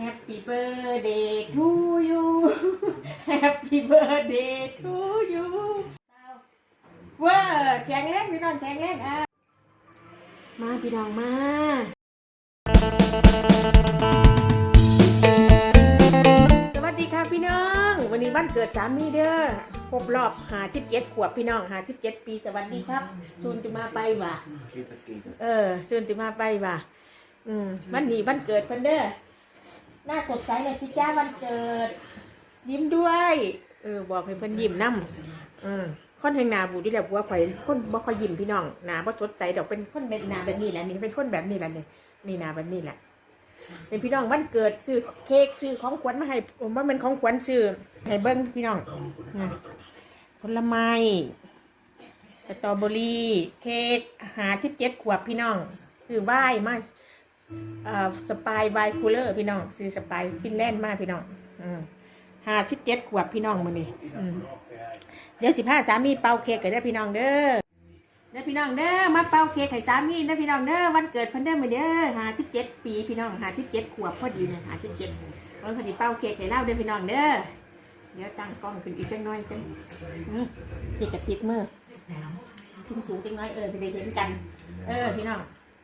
Happy birthday to you Happy birthday to you เว้าแข็งแรงพี่น้องแข็งแรงอะมาพี่น้องมาสวัสดีค่ะพี่น้อง วันนี้วันเกิดสามีเด้อครบรอบหาจิบเจ็ดขวบพี่น้องหาจิบเจ็ดปีสวัสดีครับจูนจะมาไปว่ะเออจูนจะมาไปว่ะอืมวันนี้วันเกิดเพิ่นเด้อ หน้าสดใสเลยสิจ้าวันเกิด ยิ้มด้วย เออ บอกให้เพิ่นยิ้มนำอืมคนแห่งหนาบูดที่แหละบัวข่อยคนบ่ค่อยยิ้มพี่น้องหนาบ่สดใสดอกเป็นคนเป็นหนาแบบนี้แหละนี่เป็นคนแบบนี้แหละนี่นี่หนาแบบนี้แหละเป็นพี่น้องวันเกิดซื้อเค้กซื้อของขวัญมาให้ผมว่าเป็นของขวัญซื้อให้เบิ้งพี่น้องนะผลไม้สตรอเบอรี่ เค้กหาที่เจ็ดขวบพี่น้องซื้อไหว้มาเอ่อ สปายไวคูลเลอร์พี่น้องซื้อสปายฟินแลนด์มาพี่น้องอืมหาที่เจ็ดขวบพี่น้องมือนี่เดี๋ยวสิพาสามีเป่าเค้กกันได้อพี่น้องเด้อเด้อพี่น้องเด้อมาเป่าเค้กให้สามีเด้อพี่น้องเด้อวันเกิดเพิ่นเด้อมือเด้อหาสิบเจ็ดปีพี่น้องหาสิบเจ็ดขวบพอดีนะหาสิบเจ็ดเออพอดีเป่าเค้กให้เล่าเด้อพี่น้องเด้อเดี๋ยวตั้งกล้องขึ้นอีกจังน้อยกันอืมพี่กับพิดมือสูงสูงจังน้อยเออจะได้เห็นกัน เออพี่น้อง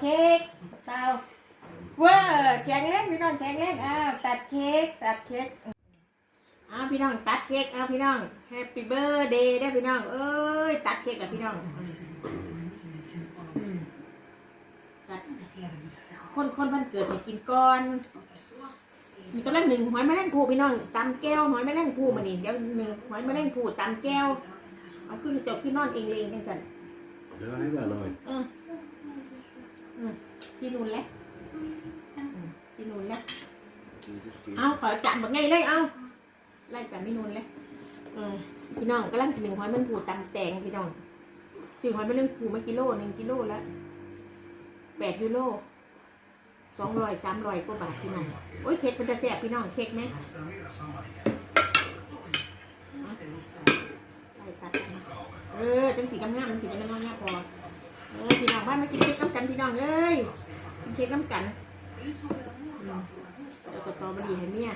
เป่าเค้กเป่าเว้าแข็งแรงพี่น้องแข็งแรงอ่าตัดเค้กตัดเค้กเอาพี่น้องตัดเค้กเอาพี่น้องแฮปปี้เบ t ร์ a เดย์ได้อพี่น้องเอ้ยตัดเค้กกับพี่น้องอืมตัดคนคนวันเกิดให้กินก่อนมีตัวแรกหนึ่งหอยแมลงภูพี่น้องตำแก้วหอยแมลงภูมานี่เดี๋ยวหนึ่งหอยแมลงภูตำแก้วเอาขึ้นจบขึ้นนอนเองเลงกันจัน Det var hyvä noin. อืมอืม พี่นูนแล้วอืมพี่นูนแล้ว Kiitos, kiitos. เอาขอจัดแบบไงเลยเอาไล่แต่ไม่นูนเลยเออพี่น้องก็ลั่งกินหนึ่งหอยแมันผูตำแตงพี่น้องซื้อหอยแมันเล่ผูมากิโลหนึ่งกิโลละแปดยูโรสองร้อยสามร้อยกว่าบาทพี่น้องโอ้ยเค้กมันจะแซ่บพี่น้องเค้กไหมเอาไล่ตัดกันเออจังสีกำงามมันสีกำงามเนี่ยพอ เออพี่น้องบ้านมากินเค้กน้ำกันพี่น้องเอ้ยกินเค้กน้ำกันเราจะตอบรี่ให้เมีย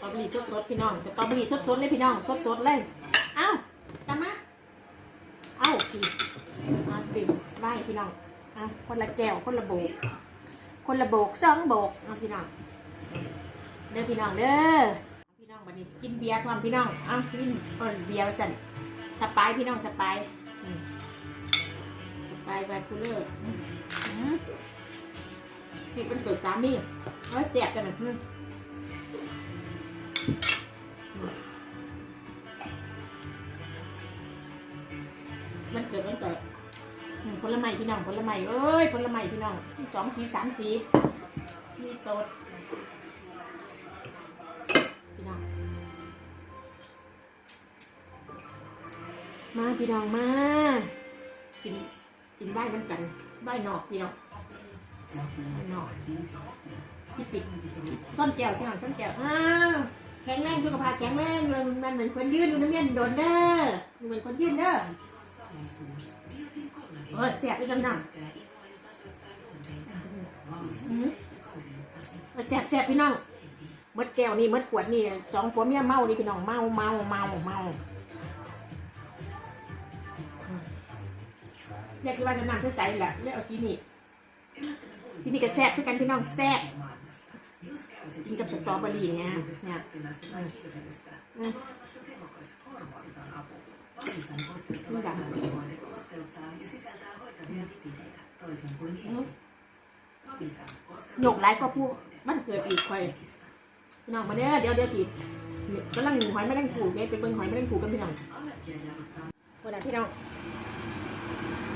ตอบรี่สดๆพี่น้องจะตอบรี่สดๆเลยพี่น้องสดๆเลยเอ้าตามมาเอ้าพี่มาติ่มไหวพี่น้องเอาคนละแก้วคนละโบก คนละโบกสองโบกเอาพี่น้องเด้อพี่น้องเด้อพี่น้องวันนี้กินเบียร์ความพี่น้องเอากินเปิดเบียร์สั่นสปายพี่น้องสปายอืมสปาย ไวน์คูลเลอร์อืมอืมเห็ดเป็นตัวสามีเอาไว้แจกกันหน่อยนึงมันเกิดมันเกิดอืมผลไม้พี่น้องผลไม้เอ้ยผลไม้พี่น้องสองทีสามทีนี่โตดพี่น้องมาพี่น้องมากิน กินได้เหมือนกันได้นอกพี่น้องหนอกที่ปิดต้นแก้วใช่ไหมต้นแก้วอ้าวแข็งแรงสุขภาพแข็งแรงเลยมันเหมือนคนยืนดูน้ำเย็นโดนเด้อเหมือนคนยืนเด้อเออเสียบไปจำนำเสียบเสียบพี่น้องมดแก้วนี่มดขวดนี่สองผัวเมียเมานี่พี่น้องเมาเมาเมาเมา อยกกินว่าจะนำเพื่อใส่แหละเรียกเอาที่นี่ที่นี่ก็แซ่บคือกันพี่น้องแซ่บกินกับสตรอเบอรี่เนี่ยเนี่ยอืมอืมดังหยกหลายก็พูดมันเกิดอีกคอยพี่น้องมาเด้อเดี๋ยวเดี๋ยวผิดกำลังหอยไม่ได้ผูกเนี่ยไปเบิ่งหอยไม่ได้ผูกกันพี่น้องวันนั้นพี่น้อง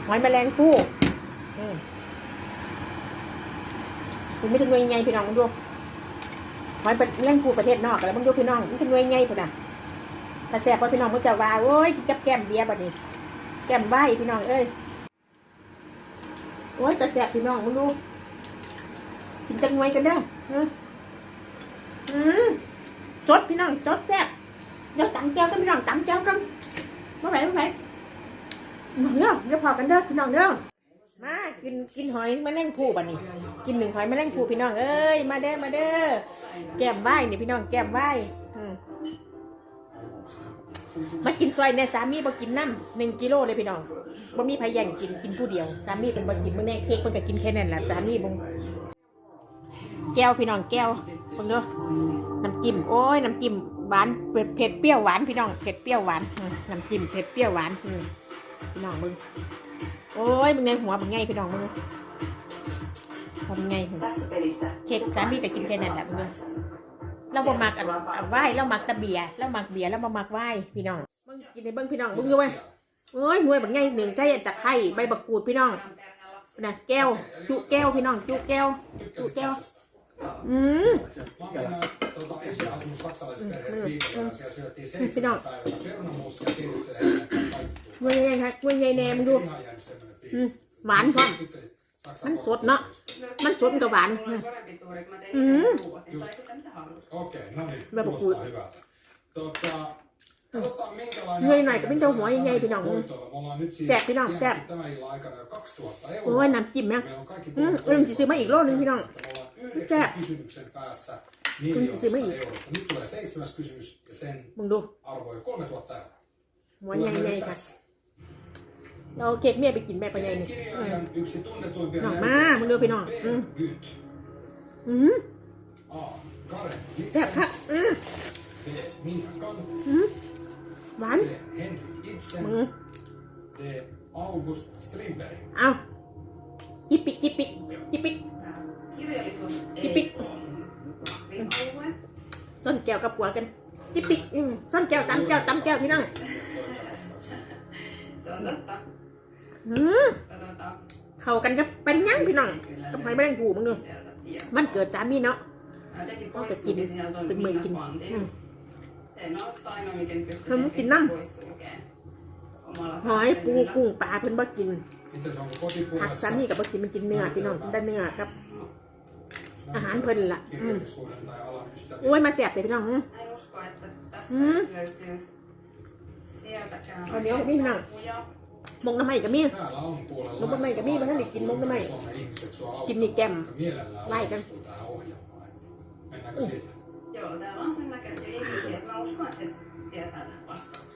หอยแมลงภู่อืมผมไม่ถึงเงินยังไงพี่น้องมาดูหอยเป็นเล่นกูประเทศนอกแล้วมึงดูพี่น้องมันเป็นหน่วยไงพุ่นน่ะถ้าแซ่บพอพี่น้องมึงจะว่าโอ้ยกินกับแก้มเบียร์บัดนี้ แก้มใบพี่น้องเอ้ยโอ้ยแต่แซ่บพี่น้องมึงดูกินจังหน่วยกันเด้อเอออืมสดพี่น้องสดแซ่บเดี๋ยวตำแก้วกันพี่น้องตำแก้วกันมาไหนมาไหน เด้อเดี๋ยวพอกันเด้อพี่น้องเด้อมากินกินหอยแมลงภู่บัดนี้ กินหนึ่งหอยแมลงภู่พี่น้องเอ้ยมาเด้อมาเด้อแก้มไหวเนี่พี่น้องแก้มไหวอืมมากินซอยเนี่ยสามีบ่กินน้ำหนึ่งกิโลเลยพี่น้องบ่มีใครแย่งกินกินผู้เดียวสามีเป็นบ่กินมื้อแน่เค้กเพิ่นก็กินแค่นั้นแหละสามีบ่แก้วพี่น้องแก้วเพิ่นเด้อน้ำจิ้มโอ้ยน้ำจิ้มหวานเผ็ดเปรี้ยวหวานพี่น้องเผ็ดเปรี้ยวหวานน้ำจิ้มเผ็ดเปรี้ยวหวานอืม พี่น้องมึง โอ้ยมึงในหัวมึงไงพี่น้องมึงทำไงมึงเค้กสามีก็กินแค่นั้นแหละมึงเด้อเราบ่มักอันอันไหวเรามักตะเบียเรามักเบียเราบ่มักไหว้พี่น้องเบิ่งกินในเบิ่งพี่น้องเบิ่งดูไว้โอ้ยห่วยบักใหญ่หนึ่งใจตะไคร้ใบบักกูดพี่น้องน่ะแก้ว จุแก้วพี่น้องจุแก้ว จุแก้วอืม Mä oon tuota, ensin asunut saksalaisessa perheessä viikolla ja siellä syöttiin Nyt seitsemän on. päivää perunamussia, kehityttyä ja paistettua. หน่วยใหญ่ค่ะหน่วยใหญ่แหนมงดู Ihan jäänyt semmoinen อืม fiilis. หวานพร้อม Tykkäsit Saksan มันสดเนาะมันสดมันก็หวาน Mulla oli parempi tuuri, kun mä tein Mm. mm. ruuat, niin sai kyllä mitä haluaa. Okei, no niin, Mä kuulostaa puhun. hyvältä. Tota, katsotaan minkälainen... Ngươi näin, kun minkä huono jäi pidä- Hoitoilla. Me ollaan nyt siis Sääp, pidä- tienattu sääp. tämän illan aikana jo 2000 euroa. โอ้ยน้ำจิ้มนะ Meillä on kaikki อืม kolme เอิ่มสิซื้อมาอีกโลนึงพี่น้อง Me ollaan Sääp. yhdeksän kysymyksen päässä Mm, se mä- miljoonasta eurosta. Nyt tulee seitsemäs kysymys ja sen มึงดู arvo on 3000 euroa. หัวใหญ่ใหญ่ค่ะ เราเค้กเมียไปกินแม่ไปใหญ่นี่ Kirjailijan yksi tunnetuimpia No, näyttelijöitä mä, mun luopi no. Peter Mm. Gynt. อืม A. Karen แซ่บ Blixen. ค่ะอืม B. Minna Kant. หวาน C. Henrik Ibsen. มึง D. August Strindberg. เอาจิปปิกจิปปิกจิปปิก Kirjallisuus Kipik. ei ole vahvin alue. ส้นแก้วกับปัวกันจิปปิกอืมส้นแก้วตำแก้วตำแก้วพี่น้อง Se on totta. อืมเข้ากันกับเป็นยังพี่น้องกับหอยแมลงกูมึงดูมันเกิดจามีเนาะก็จะกินเป็นมือกินเขาอมันกินน้ำหอยปูกุ้งปลาเพิ่นบ่กินผักสามีกับบ่กินมันกินเนื้อพี่น้องได้เนื้อครับ อาหารเพิ่นละโอ้ยมาแสบเลยพี่น้องอืมอันนี้พี่น้อง มงน้ำใหม่ก็มีนกน้ำใหม่กับมีมันนั่นกินมงน้ำใหม่กินนี่แกมไล่กัน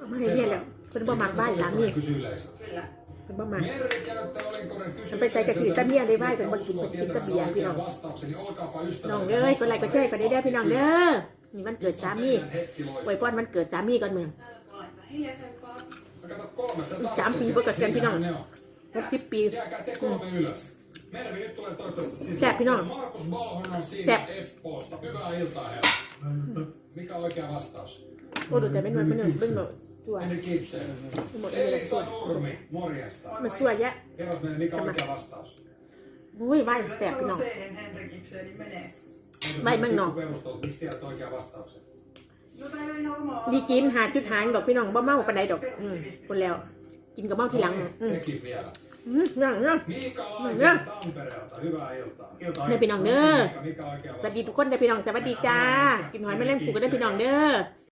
ไม่ได้เนี่ยแล้วเป็นบ่มักไหว้หลังนี่เป็นบ่มักฉันไปใจกระถือตะเมียเลยไหว้เป็นคนกินคกินตะเบียพี่น้องน้องเอ้ยคนไรก็เจ้ยก็ได้เด้อพี่น้องเด้อนี่วันเกิดสามีอป้อนมันเกิดสามีก่อนมึง Täällä voi olla vähän hiljaisempaa. Mä kato kolme, sä Sä tarvitset, ampii pokas sen mitähän pinon. ne on. 60ปี Jääkää te kolme ylös. Mervi nyt tulee toivottavasti Sä, sisään. pinon. Markus Balhon on siinä Sä. Espoosta. Hyvää iltaa herra. Mikä on oikea vastaus? โอ้ดูแต่ไม่นวลไม่นวลเบิ่งหน่อยตัว Henrik Ibsen. Elisa Nurmi, morjesta. มันสวยแยะ Kerros meille, mikä on oikea vastaus? อุ้ยไหว้แสบพี่น้อง Usein Henrik Ibseni menee. Vai mennään. Perustelut, Miksi tiedät oikean vastauksen? ดีกินหาจุดหางดอกพี่น้องบ่เมาปานใดดอกอืมคนแล้ว กินกับเมาทีหลัง No อื niin, ม Sekin vielä. อืมนั่งนั่ง Miika No Laitinen niin. Tampereelta, hyvää iltaa. เด้อพี่น้องเด้อ Miika, mikä on oikea สวัส vastaus? ดีทุกคนเด้อพี่น้องสวัสดีจ้า กินหอยแมลงภู่กันเด้อพี่น้องเด้อ